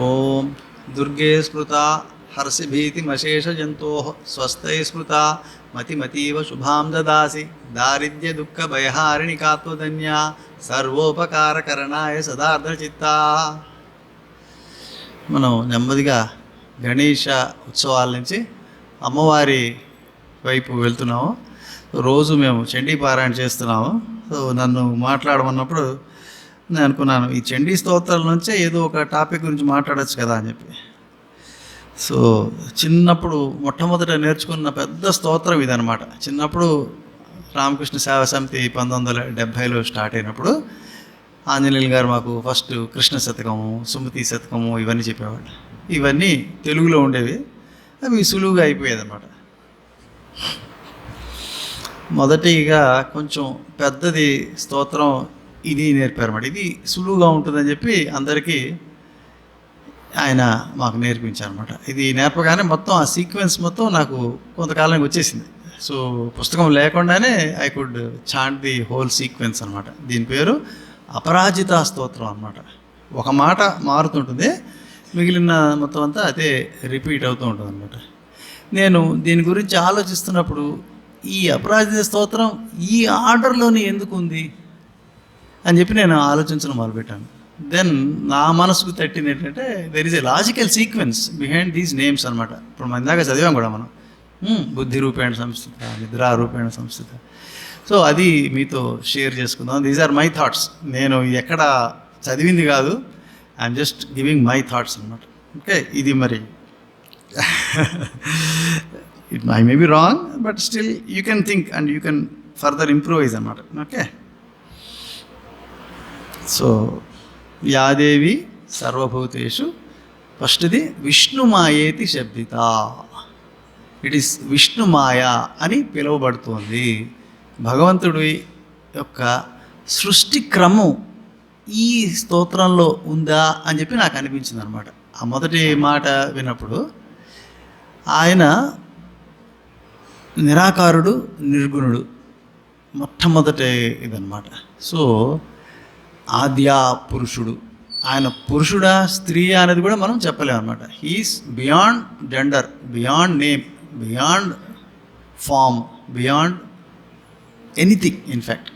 ఓం. దుర్గే స్మృత హర్షభీతిమశేషజంతో స్వస్థై స్మృత మతిమతీవ శుభాం దాసి దారిద్ర్య దుఃఖ భయహారిణి కాత్వధన్య సర్వోపకారకరణాయ సదార్థచిత్త మనం నెమ్మదిగా గణేష ఉత్సవాల నుంచి అమ్మవారి వైపు వెళ్తున్నాము. రోజు మేము చండీ పారాయణ చేస్తున్నాము. సో నన్ను మాట్లాడమన్నప్పుడు నేను అనుకున్నాను ఈ చండీ స్తోత్రాల నుంచే ఏదో ఒక టాపిక్ గురించి మాట్లాడొచ్చు కదా అని చెప్పి. సో చిన్నప్పుడు మొట్టమొదట నేర్చుకున్న పెద్ద స్తోత్రం ఇదనమాట చిన్నప్పుడు రామకృష్ణ సేవా సమితి పంతొమ్మిది వందల డెబ్భైలో స్టార్ట్ అయినప్పుడు ఆంజనేయులు గారు మాకు ఫస్ట్ కృష్ణ శతకము సుమతి శతకము ఇవన్నీ చెప్పేవాళ్ళు. ఇవన్నీ తెలుగులో ఉండేవి. అవి సులువుగా అయిపోయేది అనమాట మొదటిగా కొంచెం పెద్దది స్తోత్రం ఇది నేర్పారన్నమాట ఇది సులువుగా ఉంటుందని చెప్పి అందరికీ ఆయన మాకు నేర్పించారనమాట ఇది నేర్పగానే మొత్తం ఆ సీక్వెన్స్ మొత్తం నాకు కొంతకాలానికి వచ్చేసింది. సో పుస్తకం లేకుండానే I could chant the whole sequence అనమాట దీని పేరు అపరాజిత స్తోత్రం అనమాట ఒక మాట మారుతుంటుంది మిగిలిన మొత్తం అంతా అదే రిపీట్ అవుతూ ఉంటుంది అనమాట నేను దీని గురించి ఆలోచిస్తున్నప్పుడు ఈ అపరాజిత స్తోత్రం ఈ ఆర్డర్లోనే ఎందుకు ఉంది అని చెప్పి నేను ఆలోచించడం మొదలుపెట్టాను. దెన్ నా మనసుకు తట్టింది ఏంటంటే there is a logical sequence behind these names అనమాట ఇప్పుడు మన ఇందాక చదివాం కూడా మనం. బుద్ధి రూపేణ సంస్థిత నిద్రా రూపేణ సంస్థిత. సో అది మీతో షేర్ చేసుకుందాం. దీస్ ఆర్ మై థాట్స్ నేను ఎక్కడ చదివింది కాదు. I'm just giving my thoughts అనమాట ఓకే ఇది మరి. It I may be wrong but still you can think and you can further improvise అనమాట ఓకే సో యాదేవి సర్వభూతేషు ఫస్ట్ది విష్ణుమాయేతి శబ్దిత. ఇట్ ఈస్ విష్ణుమాయ అని పిలువబడుతోంది. భగవంతుడి యొక్క సృష్టి క్రమం ఈ స్తోత్రంలో ఉందా అని చెప్పి నాకు అనిపించింది అనమాట ఆ మొదటి మాట విన్నప్పుడు ఆయన నిరాకారుడు నిర్గుణుడు మొట్టమొదటి ఇదనమాట. సో ఆద్యా పురుషుడు. ఆయన పురుషుడా స్త్రీ అనేది కూడా మనం చెప్పలేము అనమాట he's beyond gender beyond name beyond form beyond anything in fact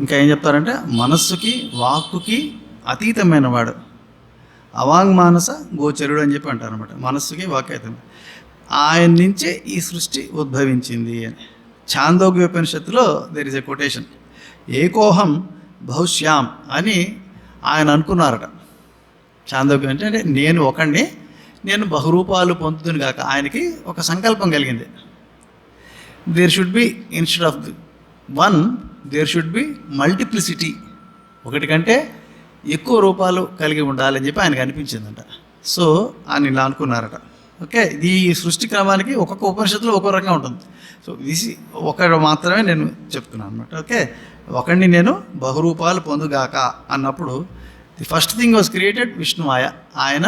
ఇంకా ఏం చెప్తారంటే మనస్సుకి వాక్కుకి అతీతమైన వాడు. అవాంగ్ మానస గోచరుడు అని చెప్పి అంటారు అనమాట మనస్సుకి వాక్యతం ఆయన నుంచే ఈ సృష్టి ఉద్భవించింది అని. ఛాందోగ్యోపనిషత్తులో దెర్ ఇస్ ఎ కొటేషన్ ఏకోహం బహుశ్యాం అని ఆయన అనుకున్నారట. చాందోగ్యం అంటే అంటే నేను ఒకడిని నేను బహురూపాలు పొందుతుని కాక ఆయనకి ఒక సంకల్పం కలిగింది. There should be instead of one there should be multiplicity ఒకటి కంటే ఎక్కువ రూపాలు కలిగి ఉండాలని చెప్పి ఆయనకు అనిపించిందంట. సో ఆయన ఇలా అనుకున్నారట. ఓకే ఈ సృష్టి క్రమానికి ఒక్కొక్క ఉపనిషత్తులో ఒక్కో రకంగా ఉంటుంది. సో ఇది ఒకటి మాత్రమే నేను చెప్తున్నాను అనమాట ఓకే ఒకడిని నేను బహురూపాలు పొందుగాక అన్నప్పుడు the first thing was created Vishnumaya ఆయన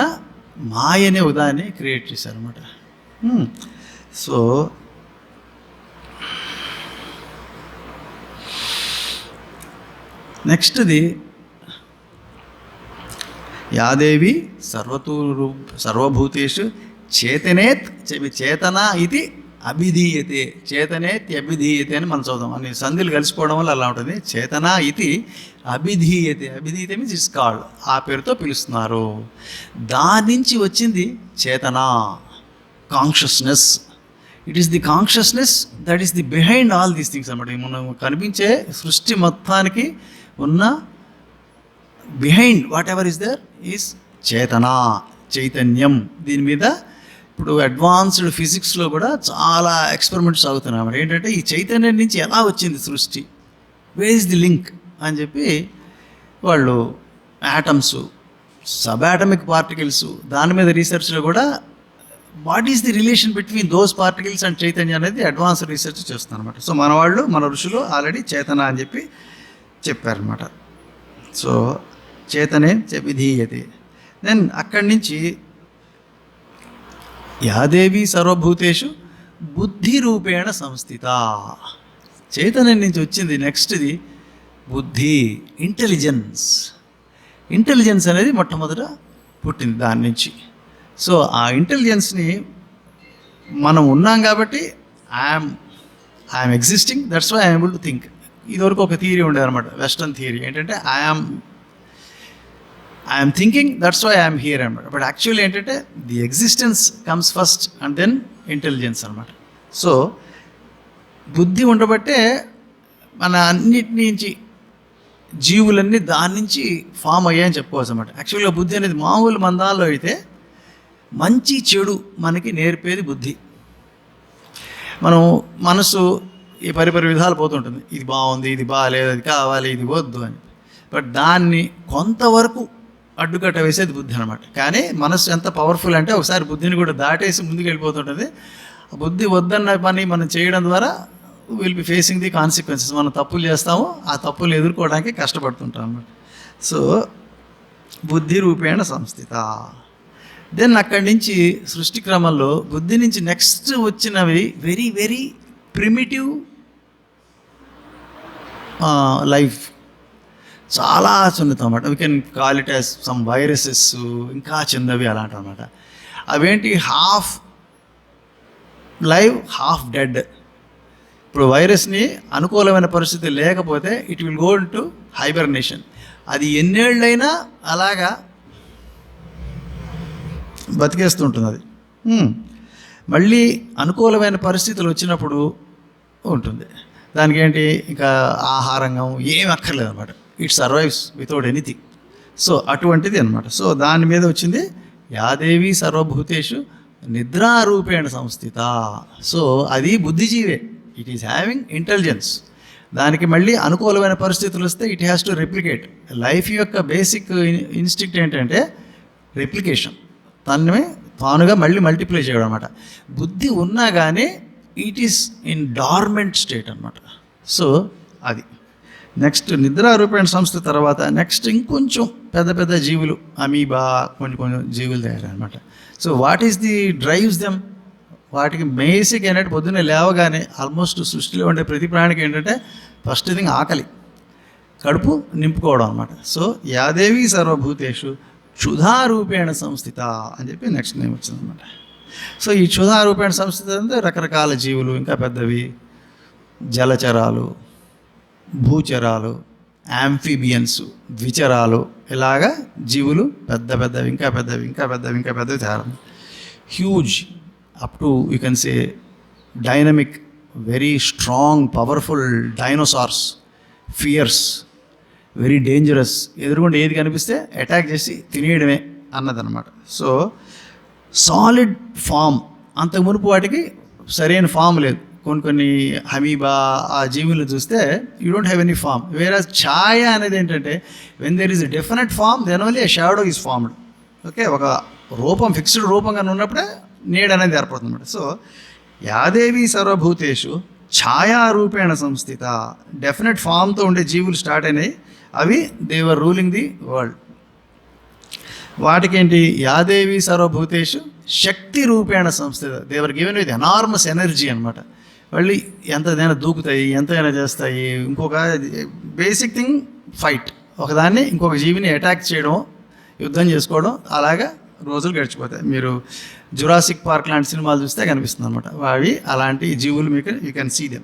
మాయ అనే ఉదాన్ని క్రియేట్ చేశారనమాట సో hmm. నెక్స్ట్ది యాదేవి సర్వతూ సర్వభూతేషు చేతనేత్ చేతన ఇది అభిధీయతే చేతనే త్యభిధీయతే అని మనం చదువుదాం. అన్ని సంధులు కలిసిపోవడం వల్ల అలా ఉంటుంది? చేతన ఇది అభిధీయతే. అభిధీయతే మీన్స్ ఇట్స్ కాల్డ్ ఆ పేరుతో పిలుస్తున్నారు. దాని నుంచి వచ్చింది చేతన consciousness it is the consciousness that is the behind all these things అనమాట మనం కనిపించే సృష్టి మొత్తానికి ఉన్న behind whatever is there is చేతన చైతన్యం. దీని మీద ఇప్పుడు అడ్వాన్స్డ్ ఫిజిక్స్లో కూడా చాలా ఎక్స్పెరిమెంట్స్ సాగుతున్నాయి మరి ఏంటంటే ఈ చైతన్యం నుంచి ఎలా వచ్చింది సృష్టి? వే ఇస్ ది లింక్ అని చెప్పి వాళ్ళు యాటమ్స్ సబ్ ఆటమిక్ పార్టికల్స్ దాని మీద రీసెర్చ్లో కూడా what is the relation between those particles and Chaitanya అనేది అడ్వాన్స్ రీసెర్చ్ చేస్తున్నారు అనమాట సో మన వాళ్ళు మన ఋషులు ఆల్రెడీ చేతన అని చెప్పి చెప్పారనమాట సో చేతనే విధీయతే. దెన్ అక్కడి నుంచి యాదేవి సర్వభూతేషు బుద్ధి రూపేణ సంస్థిత. చైతన్యం నుంచి వచ్చింది నెక్స్ట్ది బుద్ధి ఇంటెలిజెన్స్. ఇంటెలిజెన్స్ అనేది మొట్టమొదట పుట్టింది దాని నుంచి. సో ఆ ఇంటెలిజెన్స్ని మనం ఉన్నాం కాబట్టి I'm I'm existing that's why I'm able to think. ఇదివరకు ఒక థియరీ ఉండేది అనమాట వెస్టర్న్ థియరీ. ఏంటంటే I'm I'm thinking that's why I'm here అనమాట బట్ యాక్చువల్లీ ఏంటంటే the existence comes first and then intelligence అనమాట సో బుద్ధి ఉండబట్టే మన అన్నిటి నుంచి జీవులన్నీ దాని నుంచి ఫామ్ అయ్యాయని చెప్పుకోవచ్చు అనమాట యాక్చువల్గా బుద్ధి అనేది మామూలు మందాల్లో అయితే మంచి చెడు మనకి నేర్పేది బుద్ధి. మనం మనసు ఈ పరిపరి విధాలు పోతుంటుంది. ఇది బాగుంది ఇది బాగాలేదు అది కావాలి ఇది వద్దు అని. బట్ దాన్ని కొంతవరకు అడ్డుకట్ట వేసేది బుద్ధి అనమాట కానీ మనసు ఎంత పవర్ఫుల్ అంటే ఒకసారి బుద్ధిని కూడా దాటేసి ముందుకు వెళ్ళిపోతుంటుంది బుద్ధి వద్దన్న పని మనం చేయడం ద్వారా will be facing the consequences మనం తప్పులు చేస్తాము ఆ తప్పులు ఎదుర్కోవడానికి కష్టపడుతుంటాం అనమాట సో బుద్ధి రూపేణ సంస్థిత. దెన్ అక్కడి నుంచి సృష్టి క్రమంలో బుద్ధి నుంచి నెక్స్ట్ వచ్చినవి వెరీ వెరీ ప్రిమిటివ్ లైఫ్ చాలా సున్నితం అనమాట we can call it as some viruses ఇంకా చిన్నవి అలాంటి అనమాట అవేంటి? హాఫ్ లైవ్ హాఫ్ డెడ్ ఇప్పుడు వైరస్ని అనుకూలమైన పరిస్థితి లేకపోతే it will go to hibernation అది ఎన్నేళ్ళైనా అలాగా బతికేస్తుంటుంది అది hmm. మళ్ళీ అనుకూలమైన పరిస్థితులు వచ్చినప్పుడు ఉంటుంది. దానికి ఏంటి ఇంకా ఆహారంగం ఏం అక్కర్లేదు అనమాట it survives without anything so అటువంటిది అనమాట సో దాని మీద వచ్చింది యాదేవి సర్వభూతేషు నిద్రారూపేణ సంస్థిత. సో అది బుద్ధిజీవే. ఇట్ ఈస్ హ్యావింగ్ ఇంటెలిజెన్స్ దానికి మళ్ళీ అనుకూలమైన పరిస్థితులు వస్తే it has to replicate life యొక్క బేసిక్ ఇన్స్టిక్ట్ ఏంటంటే రెప్లికేషన్ తనమే తానుగా మళ్ళీ మల్టిప్లై చేయడం అనమాట బుద్ధి ఉన్నా కానీ it is in dormant state అనమాట సో అది. నెక్స్ట్ నిద్రారూపేణ సంస్థ తర్వాత నెక్స్ట్ ఇంకొంచెం పెద్ద పెద్ద జీవులు అమీబా కొన్ని కొన్ని జీవులు తయారనమాట so what is the drives them వాటికి బేసిక్ ఏంటంటే పొద్దున్నే లేవగానే ఆల్మోస్ట్ సృష్టిలో ఉండే ప్రతి ప్రాణికి ఏంటంటే ఫస్ట్ థింగ్ ఆకలి కడుపు నింపుకోవడం అనమాట సో యాదేవి సర్వభూతేషు క్షుధారూపేణ సంస్థిత అని చెప్పి నెక్స్ట్ నేమ్ వచ్చిందనమాట సో ఈ క్షుధారూపేణ సంస్థిత అంటే రకరకాల జీవులు ఇంకా పెద్దవి జలచరాలు భూచరాలు యాంఫీబియన్స్ ద్విచరాలు ఇలాగా జీవులు పెద్ద పెద్దవి ఇంకా పెద్దవి ఇంకా పెద్దవి ఇంకా పెద్దవి తయారు huge up to you can say dynamic very strong powerful dinosaurs fierce very dangerous ఎదురుగుండా ఏది కనిపిస్తే అటాక్ చేసి తినేయడమే అన్నదన్నమాట. సో సాలిడ్ ఫామ్ అంతకు మునుపు వాటికి సరైన ఫామ్ లేదు. కొన్ని కొన్ని హమీబా ఆ జీవులు చూస్తే you don't have any form వేరే ఛాయ అనేది ఏంటంటే when there is definite form then only ఆ షాడో ఈజ్ ఫామ్డ్ ఓకే ఒక రూపం ఫిక్స్డ్ రూపంగా ఉన్నప్పుడే నీడ అనేది ఏర్పడుతుంది సో యాదేవి సర్వభూతేషు ఛాయారూపేణ సంస్థిత. డెఫినెట్ ఫామ్తో ఉండే జీవులు స్టార్ట్ అయినాయి. అవి they were ruling the world వాటికేంటి? యాదేవి సర్వభూతేషు శక్తి రూపేణ సంస్థిత. They were given with enormous energy అనమాట మళ్ళీ ఎంతదైనా దూకుతాయి ఎంతైనా చేస్తాయి. ఇంకొక బేసిక్ థింగ్ ఫైట్ ఒకదాన్ని ఇంకొక జీవిని అటాక్ చేయడం యుద్ధం చేసుకోవడం అలాగా రోజులు గడిచిపోతాయి. మీరు జురాసిక్ పార్క్ లాంటి సినిమాలు చూస్తే కనిపిస్తుంది అనమాట అవి అలాంటి జీవులు మీకు యూ కెన్ సీ దెమ్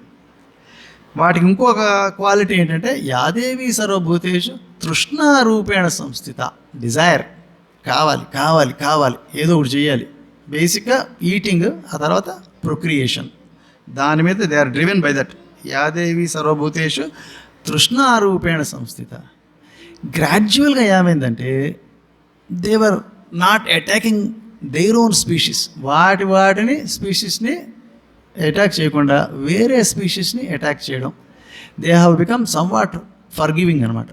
వాటికి ఇంకొక క్వాలిటీ ఏంటంటే యాదేవి సర్వభూతేషు తృష్ణారూపేణ సంస్థిత. డిజైర్ కావాలి కావాలి కావాలి. ఏదో ఒకటి చేయాలి. బేసిక్గా ఈటింగ్ ఆ తర్వాత ప్రొక్రియేషన్ దాని మీద they are driven by that యాదేవి సర్వభూతేషు తృష్ణారూపేణ సంస్థిత. గ్రాడ్యువల్గా ఏమైందంటే they were not attacking their own species వాటి వాటిని స్పీషీస్ని అటాక్ చేయకుండా వేరే స్పీషీస్ని అటాక్ చేయడం. They have become somewhat forgiving అనమాట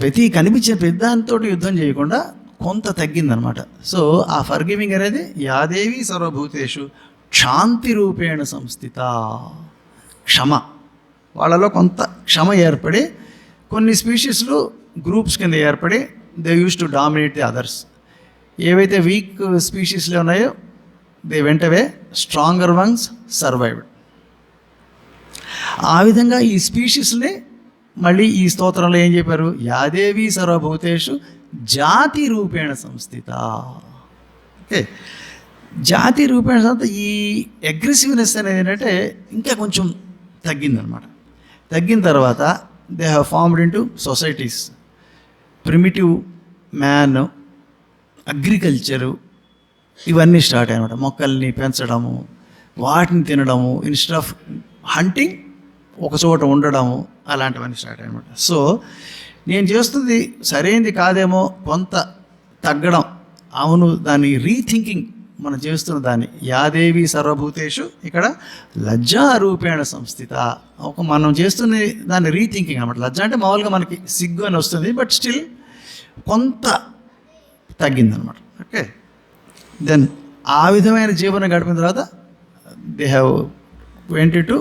ప్రతి కనిపించే పెద్దాంతో యుద్ధం చేయకుండా కొంత తగ్గిందనమాట సో ఆ ఫర్ గివింగ్ అనేది యాదేవి సర్వభూతేషు క్షాంతి రూపేణ సంస్థిత. క్షమ. వాళ్ళలో కొంత క్షమ ఏర్పడి కొన్ని స్పీషీస్లు గ్రూప్స్ కింద ఏర్పడి they use to dominate the others. ఏవైతే వీక్ స్పీషీస్లో ఉన్నాయో దే వెంట అవే స్ట్రాంగర్ వన్స్ సర్వైవ్డ్. ఆ విధంగా ఈ స్పీషీస్ని మళ్ళీ ఈ స్తోత్రంలో ఏం చెప్పారు? యాదేవి సర్వభూతేషు జాతి రూపేణ సంస్థిత. ఓకే. జాతి రూపేణ తర్వాత ఈ అగ్రెసివ్నెస్ అనేది ఏంటంటే ఇంకా కొంచెం తగ్గిందనమాట తగ్గిన తర్వాత they have formed in to societies primitive man agriculture ఇవన్నీ స్టార్ట్ అయ్యాయన్నమాట. మొక్కల్ని పెంచడము వాటిని తినడము ఇన్స్టెడ్ ఆఫ్ హంటింగ్ ఒక చోట ఉండడము అలాంటివన్నీ స్టార్ట్ అయ్యాయన్నమాట. సో నేను చేస్తుంది సరైనది కాదేమో కొంత తగ్గడం. అవును దాని రీథింకింగ్ మనం చేస్తున్న దాన్ని. యాదేవి సర్వభూతేషు ఇక్కడ లజ్జారూపేణ సంస్థిత. ఒక మనం చేస్తున్న దాన్ని రీథింకింగ్ అనమాట లజ్జ అంటే మామూలుగా మనకి సిగ్గు అని వస్తుంది బట్ స్టిల్ కొంత తగ్గిందనమాట ఓకే దెన్ ఆ విధమైన జీవనం గడిపిన తర్వాత they have went to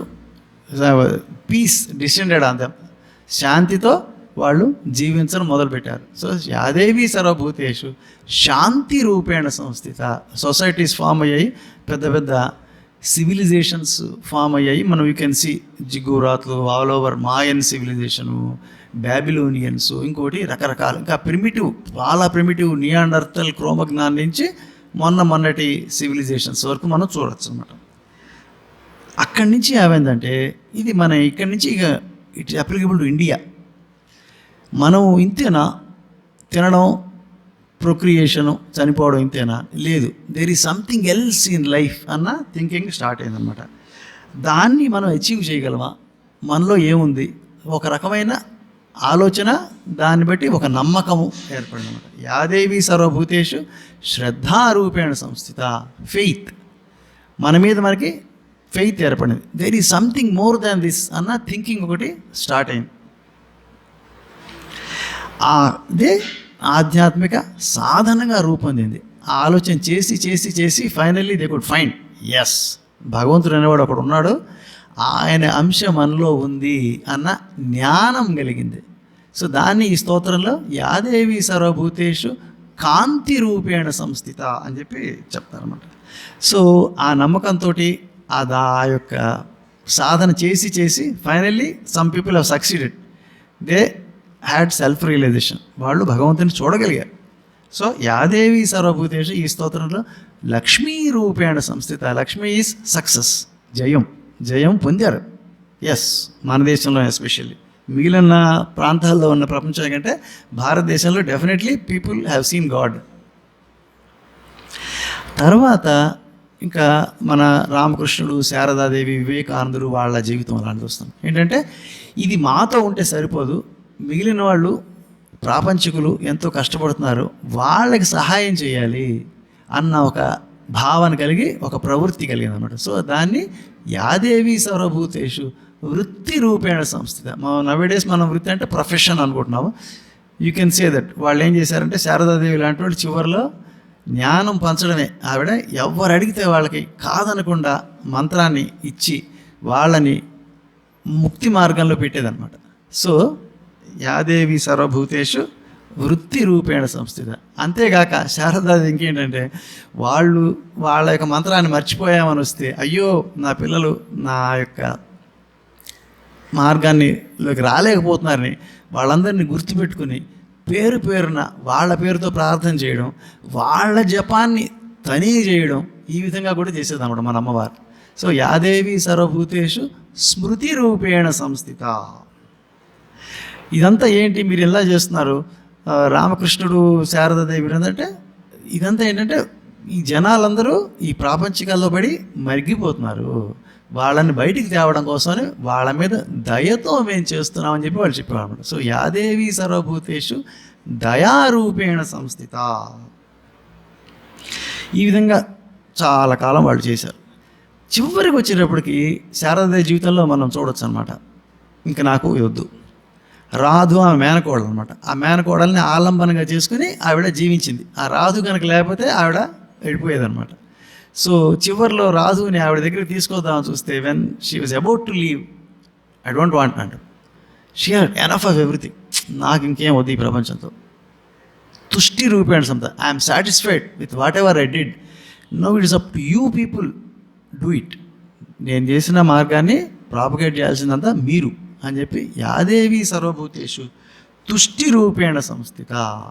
peace descended on them శాంతితో వాళ్ళు జీవించడం మొదలుపెట్టారు. సో యాదేవి సర్వభూతేషు శాంతి రూపేణ సంస్థిత. సొసైటీస్ ఫామ్ అయ్యాయి. పెద్ద పెద్ద సివిలైజేషన్స్ ఫామ్ అయ్యాయి. మనం you can see జిగురాత్లు all over Mayan civilisation Babylonians ఇంకోటి రకరకాల ఇంకా ప్రిమిటివ్ చాలా ప్రిమిటివ్ నియాండర్తల్ క్రోమజ్ఞానం నుంచి మొన్న మొన్నటి సివిలైజేషన్స్ వరకు మనం చూడొచ్చు అనమాట అక్కడి నుంచి ఏమైందంటే ఇది మన ఇక్కడి నుంచి ఇక ఇట్ అప్లికబుల్ టు ఇండియా మనం ఇంతేనా? తినడం ప్రొక్రియేషను చనిపోవడం ఇంతేనా? లేదు. There is something else in life అన్న థింకింగ్ స్టార్ట్ అయిందనమాట దాన్ని మనం అచీవ్ చేయగలమా? మనలో ఏముంది? ఒక రకమైన ఆలోచన దాన్ని బట్టి ఒక నమ్మకము ఏర్పడిందన్నమాట. యాదేవి సర్వభూతేషు శ్రద్ధారూపేణ సంస్థిత ఫెయిత్ మన మీద మనకి ఫెయిత్ ఏర్పడింది. There is something more than this అన్న థింకింగ్ ఒకటి స్టార్ట్ అయింది. అదే ఆధ్యాత్మిక సాధనగా రూపొందింది. ఆలోచన చేసి చేసి చేసి finally they could find as భగవంతుడు అనేవాడు ఒకడు ఉన్నాడు. ఆయన అంశం మనలో ఉంది అన్న జ్ఞానం కలిగింది. సో దాన్ని ఈ స్తోత్రంలో యాదేవి సర్వభూతేషు కాంతి రూపేణ సంస్థిత అని చెప్పి చెప్తారన్నమాట. సో ఆ నమ్మకంతో ఆ దా ఆ యొక్క సాధన చేసి చేసి finally some people have succeeded they had self realization వాళ్ళు భగవంతుని చూడగలిగారు. సో యాదేవి సర్వభూతేషు ఈ స్తోత్రంలో లక్ష్మీ రూపేణ సంస్థిత లక్ష్మీ ఈజ్ సక్సెస్ జయం జయం పొందారు. ఎస్ మన దేశంలో ఎస్పెషల్లీ మిగిలిన ప్రాంతాల్లో ఉన్న ప్రపంచం కంటే భారతదేశంలో definitely people have seen God తర్వాత ఇంకా మన రామకృష్ణుడు శారదాదేవి వివేకానందుడు వాళ్ళ జీవితం అలాంటి వస్తాం ఏంటంటే ఇది మాతో ఉంటే సరిపోదు. మిగిలిన వాళ్ళు ప్రాపంచికులు ఎంతో కష్టపడుతున్నారు. వాళ్ళకి సహాయం చేయాలి అన్న ఒక భావన కలిగి ఒక ప్రవృత్తి కలిగింది అనమాట సో దాన్ని యాదేవి సర్వభూతేషు వృత్తి రూపేణ సంస్థిత. నవేడేస్ మనం వృత్తి అంటే ప్రొఫెషన్ అనుకుంటున్నాము. యూ కెన్ సే దట్ వాళ్ళు ఏం చేశారంటే శారదాదేవి లాంటి వాళ్ళు చివరిలో జ్ఞానం పంచడమే. ఆవిడ ఎవరు అడిగితే వాళ్ళకి కాదనకుండా మంత్రాన్ని ఇచ్చి వాళ్ళని ముక్తి మార్గంలో పెట్టేదన్నమాట. సో యాదేవి సర్వభూతేషు వృత్తి రూపేణ సంస్థిత. అంతేగాక శారదాది ఇంకేంటంటే వాళ్ళు వాళ్ళ యొక్క మంత్రాన్ని మర్చిపోయామని వస్తే అయ్యో నా పిల్లలు నా యొక్క మార్గాన్ని లోకి రాలేకపోతున్నారని వాళ్ళందరినీ గుర్తుపెట్టుకుని పేరు పేరున వాళ్ళ పేరుతో ప్రార్థన చేయడం వాళ్ళ జపాన్ని తనీ చేయడం ఈ విధంగా కూడా చేసేదన్నమాట మన అమ్మవారు. సో యాదేవి సర్వభూతేషు స్మృతి రూపేణ సంస్థిత. ఇదంతా ఏంటి? మీరు ఎలా చేస్తున్నారు? రామకృష్ణుడు శారదాదేవి ఏంటంటే ఇదంతా ఏంటంటే ఈ జనాలందరూ ఈ ప్రాపంచికాల్లో పడి మరిగిపోతున్నారు. వాళ్ళని బయటికి తేవడం కోసమని వాళ్ళ మీద దయతో మేము చేస్తున్నామని చెప్పి వాళ్ళు చెప్పేవాళ్ళు సో యాదేవి సర్వభూతేషు దయారూపేణ సంస్థిత. ఈ విధంగా చాలా కాలం వాళ్ళు చేశారు. చివరికి వచ్చేటప్పటికి శారదాదేవి జీవితంలో మనం చూడొచ్చు అనమాట ఇంకా నాకు వద్దు. రాధు ఆమె మేనకోడలు అనమాట ఆ మేనకోడల్ని ఆలంబనగా చేసుకుని ఆవిడ జీవించింది. ఆ రాధు కనుక లేకపోతే ఆవిడ వెళ్ళిపోయేదనమాట సో చివరిలో రాజుని ఆవిడ దగ్గర తీసుకొద్దామని చూస్తే when she was about to leave I don't want అంట she had enough of everything నాకు ఇంకేం వద్దు ఈ ప్రపంచంతో తుష్టి రూపేణ సంత I'm satisfied with whatever I did no it is up to you people do it నేను చేసిన మార్గాన్ని ప్రాపగేట్ చేయాల్సిందంతా మీరు. అని చెప్పి యాదేవి సర్వభూతేషు తుష్టి రూపేణ సంస్థిత.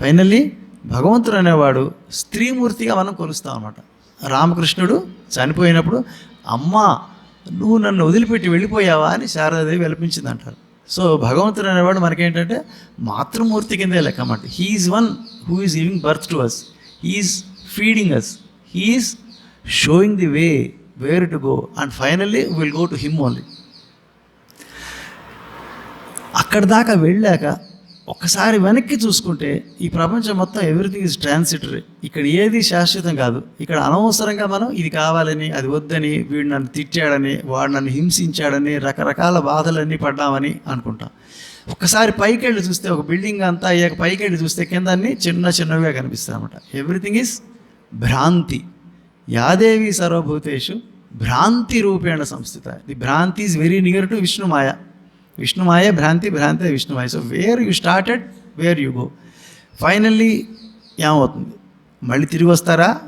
ఫైనల్లీ భగవంతుడు అనేవాడు స్త్రీమూర్తిగా మనం కొలుస్తాం అనమాట రామకృష్ణుడు చనిపోయినప్పుడు అమ్మా నువ్వు నన్ను వదిలిపెట్టి వెళ్ళిపోయావా? అని శారదాదేవి వెలిపించింది అంటారు సో భగవంతుడు అనేవాడు మనకేంటంటే మాతృమూర్తి కిందే లెక్క అన్నమాట. He is one who is giving birth to us he is feeding us he is showing the way where to go and finally will go to him only అక్కడ దాకా వెళ్ళాక ఒకసారి వెనక్కి చూసుకుంటే ఈ ప్రపంచం మొత్తం ఎవ్రీథింగ్ ఇస్ ట్రాన్సిటరీ ఇక్కడ ఏది శాశ్వతం కాదు. ఇక్కడ అనవసరంగా మనం ఇది కావాలని అది వద్దని వీడు నన్ను తిట్టాడని వాడు నన్ను హింసించాడని రకరకాల బాధలన్నీ పడ్డామని అనుకుంటాం. ఒకసారి పైకి వెళ్ళి చూస్తే ఒక బిల్డింగ్ అంతా అయ్యాక పైకి వెళ్ళి చూస్తే కింద అన్ని చిన్న చిన్నవిగా కనిపిస్తాయి ఎవ్రీథింగ్ ఈజ్ భ్రాంతి. యాదేవి సర్వభూతేషు భ్రాంతి రూపేణ సంస్థిత. The bhranti is very near to Vishnumaya Vishnumaya భ్రాంతి భ్రాంతి Vishnumaya. So where you started where you go finally ఏమవుతుంది? మళ్ళీ తిరిగి వస్తారా?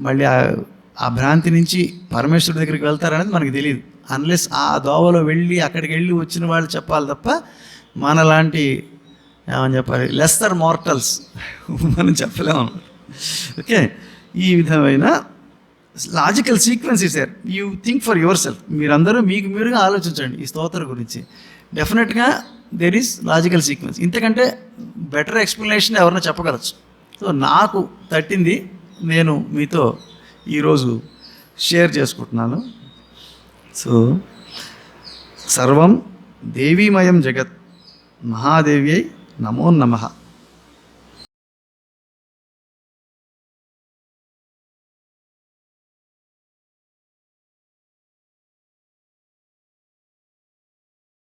మళ్ళీ ఆ- ఆ భ్రాంతి నుంచి పరమేశ్వరుడి దగ్గరికి వెళ్తారనేది మనకు తెలియదు అన్లెస్ ఆ దోవలో వెళ్ళి అక్కడికి వెళ్ళి వచ్చిన వాళ్ళు చెప్పాలి తప్ప మనలాంటి ఏమని చెప్పాలి లెస్సర్ మార్టల్స్ మనం చెప్పలేము. ఓకే ఈ విధమైన లాజికల్ సీక్వెన్స్ ఇసారు you think for yourself మీరందరూ మీకు మీరుగా ఆలోచించండి ఈ స్తోత్ర గురించి. డెఫినెట్గా దెర్ ఈస్ లాజికల్ సీక్వెన్స్ ఇంతకంటే బెటర్ ఎక్స్ప్లెనేషన్ ఎవరైనా చెప్పగలచ్చు. సో నాకు తట్టింది నేను మీతో ఈరోజు షేర్ చేసుకుంటున్నాను. సో సర్వం దేవీమయం జగత్ మహాదేవ్యై నమో నమః.